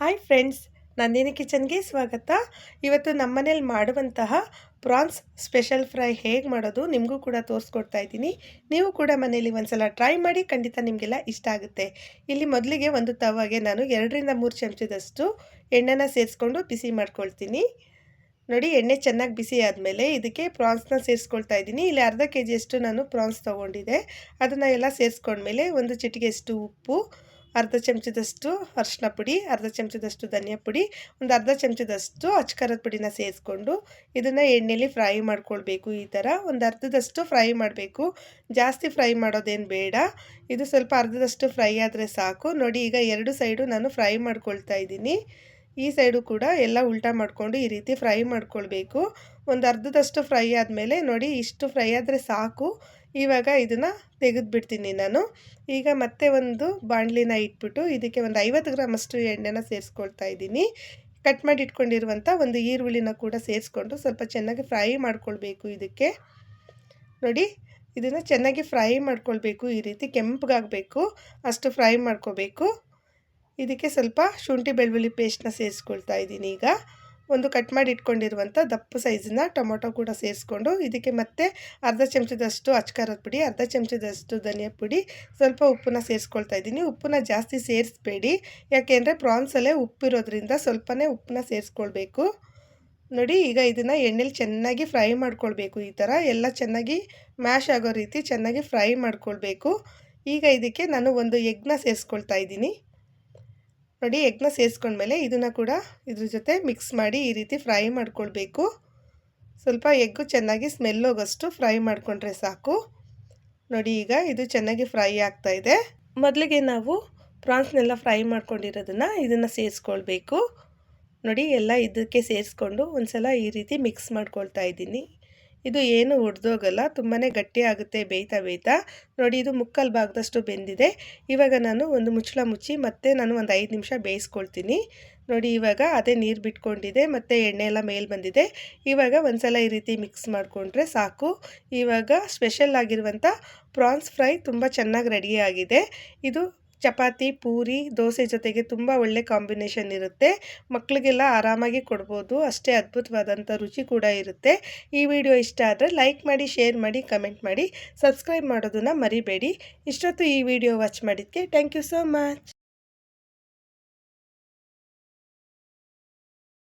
Hi friends Nandini ಕಿಚನ್ಗೆ ಸ್ವಾಗತ. ಇವತ್ತು ನಮ್ಮನೇಲಿ ಮಾಡುವಂತಹ ಪ್ರಾನ್ಸ್ ಸ್ಪೆಷಲ್ ಫ್ರೈ ಹೇಗೆ ಮಾಡೋದು ನಿಮಗೂ ಕೂಡ ತೋರಿಸ್ಕೊಡ್ತಾ ಇದ್ದೀನಿ. ನೀವು ಕೂಡ ಮನೇಲಿ ಒಂದ್ಸಲ ಟ್ರೈ ಮಾಡಿ ಖಂಡಿತ ನಿಮಗೆಲ್ಲ ಇಷ್ಟ ಆಗುತ್ತೆ. ಇಲ್ಲಿ ಮೊದಲಿಗೆ ಒಂದು ತವಾಗೆ ನಾನು ಎರಡರಿಂದ ಮೂರು ಚಮಚದಷ್ಟು ಎಣ್ಣೆನ ಸೇರಿಸ್ಕೊಂಡು ಬಿಸಿ ಮಾಡ್ಕೊಳ್ತೀನಿ. ನೋಡಿ, ಎಣ್ಣೆ ಚೆನ್ನಾಗಿ ಬಿಸಿ ಆದಮೇಲೆ ಇದಕ್ಕೆ ಪ್ರಾನ್ಸ್ನ ಸೇರಿಸ್ಕೊಳ್ತಾ ಇದ್ದೀನಿ. ಇಲ್ಲಿ ಅರ್ಧ ಕೆ ಜಿಯಷ್ಟು ನಾನು ಪ್ರಾನ್ಸ್ ತೊಗೊಂಡಿದ್ದೆ. ಅದನ್ನು ಎಲ್ಲ ಸೇರಿಸ್ಕೊಂಡ್ಮೇಲೆ ಒಂದು ಚಿಟಿಗೆಯಷ್ಟು ಉಪ್ಪು ಅರ್ಧ ಚಮಚದಷ್ಟು ಅರಿಶಿನ ಪುಡಿ, ಅರ್ಧ ಚಮಚದಷ್ಟು ಧನಿಯಾ ಪುಡಿ, ಒಂದು ಅರ್ಧ ಚಮಚದಷ್ಟು ಅಚ್ಕಾರದ ಪುಡಿನ ಸೇರಿಸ್ಕೊಂಡು ಇದನ್ನು ಎಣ್ಣೆಯಲ್ಲಿ ಫ್ರೈ ಮಾಡ್ಕೊಳ್ಬೇಕು ಈ ಥರ ಒಂದು ಅರ್ಧದಷ್ಟು ಫ್ರೈ ಮಾಡಬೇಕು. ಜಾಸ್ತಿ ಫ್ರೈ ಮಾಡೋದೇನು ಬೇಡ. ಇದು ಸ್ವಲ್ಪ ಅರ್ಧದಷ್ಟು ಫ್ರೈ ಆದರೆ ಸಾಕು. ನೋಡಿ, ಈಗ ಎರಡು ಸೈಡು ನಾನು ಫ್ರೈ ಮಾಡ್ಕೊಳ್ತಾ ಇದ್ದೀನಿ. ಈ ಸೈಡು ಕೂಡ ಎಲ್ಲ ಉಲ್ಟಾ ಮಾಡಿಕೊಂಡು ಈ ರೀತಿ ಫ್ರೈ ಮಾಡ್ಕೊಳ್ಬೇಕು. ಒಂದು ಅರ್ಧದಷ್ಟು ಫ್ರೈ ಆದಮೇಲೆ ನೋಡಿ, ಇಷ್ಟು ಫ್ರೈ ಆದರೆ ಸಾಕು. ಇವಾಗ ಇದನ್ನು ತೆಗೆದುಬಿಡ್ತೀನಿ ನಾನು. ಈಗ ಮತ್ತೆ ಒಂದು ಬಾಣಲಿನ ಇಟ್ಬಿಟ್ಟು ಇದಕ್ಕೆ ಒಂದು ಐವತ್ತು ಗ್ರಾಮಷ್ಟು ಎಣ್ಣೆನ ಸೇರಿಸ್ಕೊಳ್ತಾ ಇದ್ದೀನಿ. ಕಟ್ ಮಾಡಿ ಇಟ್ಕೊಂಡಿರುವಂಥ ಒಂದು ಈರುಳ್ಳಿನ ಕೂಡ ಸೇರಿಸ್ಕೊಂಡು ಸ್ವಲ್ಪ ಚೆನ್ನಾಗಿ ಫ್ರೈ ಮಾಡ್ಕೊಳ್ಬೇಕು ಇದಕ್ಕೆ. ನೋಡಿ, ಇದನ್ನು ಚೆನ್ನಾಗಿ ಫ್ರೈ ಮಾಡ್ಕೊಳ್ಬೇಕು ಈ ರೀತಿ, ಕೆಂಪಗಾಗಬೇಕು. ಅಷ್ಟು ಫ್ರೈ ಮಾಡ್ಕೋಬೇಕು ಇದಕ್ಕೆ ಸ್ವಲ್ಪ ಶುಂಠಿ ಬೆಳ್ಳುಳ್ಳಿ ಪೇಸ್ಟ್ನ ಸೇರಿಸ್ಕೊಳ್ತಾ ಇದ್ದೀನಿ ಈಗ. ಒಂದು ಕಟ್ ಮಾಡಿ ಇಟ್ಕೊಂಡಿರುವಂಥ ದಪ್ಪ ಸೈಜಿನ ಟೊಮೊಟೊ ಕೂಡ ಸೇರಿಸ್ಕೊಂಡು ಇದಕ್ಕೆ ಮತ್ತೆ ಅರ್ಧ ಚಮಚದಷ್ಟು ಅಚ್ಕಾರದ ಪುಡಿ, ಅರ್ಧ ಚಮಚದಷ್ಟು ಧನಿಯಾ ಪುಡಿ, ಸ್ವಲ್ಪ ಉಪ್ಪನ್ನ ಸೇರಿಸ್ಕೊಳ್ತಾ ಇದ್ದೀನಿ. ಉಪ್ಪನ್ನ ಜಾಸ್ತಿ ಸೇರಿಸ್ಬೇಡಿ. ಯಾಕೆಂದರೆ ಪ್ರಾನ್ಸಲ್ಲೇ ಉಪ್ಪಿರೋದ್ರಿಂದ ಸ್ವಲ್ಪನೇ ಉಪ್ಪನ್ನ ಸೇರಿಸ್ಕೊಳ್ಬೇಕು. ನೋಡಿ, ಈಗ ಇದನ್ನು ಎಣ್ಣೆಲಿ ಚೆನ್ನಾಗಿ ಫ್ರೈ ಮಾಡ್ಕೊಳ್ಬೇಕು ಈ ಥರ. ಎಲ್ಲ ಚೆನ್ನಾಗಿ ಮ್ಯಾಶ್ ಆಗೋ ರೀತಿ ಚೆನ್ನಾಗಿ ಫ್ರೈ ಮಾಡ್ಕೊಳ್ಬೇಕು. ಈಗ ಇದಕ್ಕೆ ನಾನು ಒಂದು ಎಗ್ನ ಸೇರಿಸ್ಕೊಳ್ತಾ ಇದ್ದೀನಿ. ನೋಡಿ ಎಗ್ನ ಸೇರಿಸ್ಕೊಂಡ್ಮೇಲೆ ಇದನ್ನು ಕೂಡ ಇದ್ರ ಜೊತೆ ಮಿಕ್ಸ್ ಮಾಡಿ ಈ ರೀತಿ ಫ್ರೈ ಮಾಡ್ಕೊಳ್ಬೇಕು. ಸ್ವಲ್ಪ ಎಗ್ಗು ಚೆನ್ನಾಗಿ ಸ್ಮೆಲ್ ಹೋಗೋಷ್ಟು ಫ್ರೈ ಮಾಡಿಕೊಂಡ್ರೆ ಸಾಕು. ನೋಡಿ ಈಗ ಇದು ಚೆನ್ನಾಗಿ ಫ್ರೈ ಆಗ್ತಾ ಇದೆ. ಮೊದಲಿಗೆ ನಾವು ಪ್ರಾನ್ಸ್ನೆಲ್ಲ ಫ್ರೈ ಮಾಡ್ಕೊಂಡಿರೋದನ್ನು ಇದನ್ನು ಸೇರಿಸ್ಕೊಳ್ಬೇಕು ನೋಡಿ ಎಲ್ಲ ಇದಕ್ಕೆ ಸೇರಿಸ್ಕೊಂಡು ಒಂದು ಸಲ ಈ ರೀತಿ ಮಿಕ್ಸ್ ಮಾಡ್ಕೊಳ್ತಾ ಇದ್ದೀನಿ. ಇದು ಏನು ಒಡೆದೋಗಲ್ಲ ತುಂಬಾ ಗಟ್ಟಿ ಆಗುತ್ತೆ, ಬೇಯ್ತಾ ಬೇಯ್ತಾ. ನೋಡಿ, ಇದು ಮುಕ್ಕಲ್ ಭಾಗದಷ್ಟು ಬೆಂದಿದೆ. ಇವಾಗ ನಾನು ಒಂದು ಮುಚ್ಚಳ ಮುಚ್ಚಿ ಮತ್ತೆ ನಾನು ಒಂದು ಐದು ನಿಮಿಷ ಬೇಯಿಸ್ಕೊಳ್ತೀನಿ. ನೋಡಿ, ಇವಾಗ ಅದೇ ನೀರು ಬಿಟ್ಕೊಂಡಿದೆ, ಮತ್ತು ಎಣ್ಣೆ ಎಲ್ಲ ಮೇಲೆ ಬಂದಿದೆ. ಇವಾಗ ಒಂದ್ಸಲ ಈ ರೀತಿ ಮಿಕ್ಸ್ ಮಾಡಿಕೊಂಡ್ರೆ ಸಾಕು. ಇವಾಗ ಸ್ಪೆಷಲ್ ಆಗಿರುವಂಥ ಪ್ರಾನ್ಸ್ ಫ್ರೈ ತುಂಬ ಚೆನ್ನಾಗಿ ರೆಡಿಯಾಗಿದೆ ಇದು ಚಪಾತಿ, ಪೂರಿ, ದೋಸೆ ಜೊತೆಗೆ ತುಂಬ ಒಳ್ಳೆ ಕಾಂಬಿನೇಷನ್ ಇರುತ್ತೆ. ಮಕ್ಕಳಿಗೆಲ್ಲ ಆರಾಮಾಗಿ ಕೊಡ್ಬೋದು. ಅಷ್ಟೇ ಅದ್ಭುತವಾದಂಥ ರುಚಿ ಕೂಡ ಇರುತ್ತೆ. ಈ ವಿಡಿಯೋ ಇಷ್ಟ ಆದರೆ ಲೈಕ್ ಮಾಡಿ, ಶೇರ್ ಮಾಡಿ, ಕಮೆಂಟ್ ಮಾಡಿ. ಸಬ್ಸ್ಕ್ರೈಬ್ ಮಾಡೋದನ್ನು ಮರಿಬೇಡಿ. ಇಷ್ಟೊತ್ತು ಈ ವಿಡಿಯೋ ವಾಚ್ ಮಾಡಿದ್ದಕ್ಕೆ ಥ್ಯಾಂಕ್ ಯು ಸೋ ಮಚ್.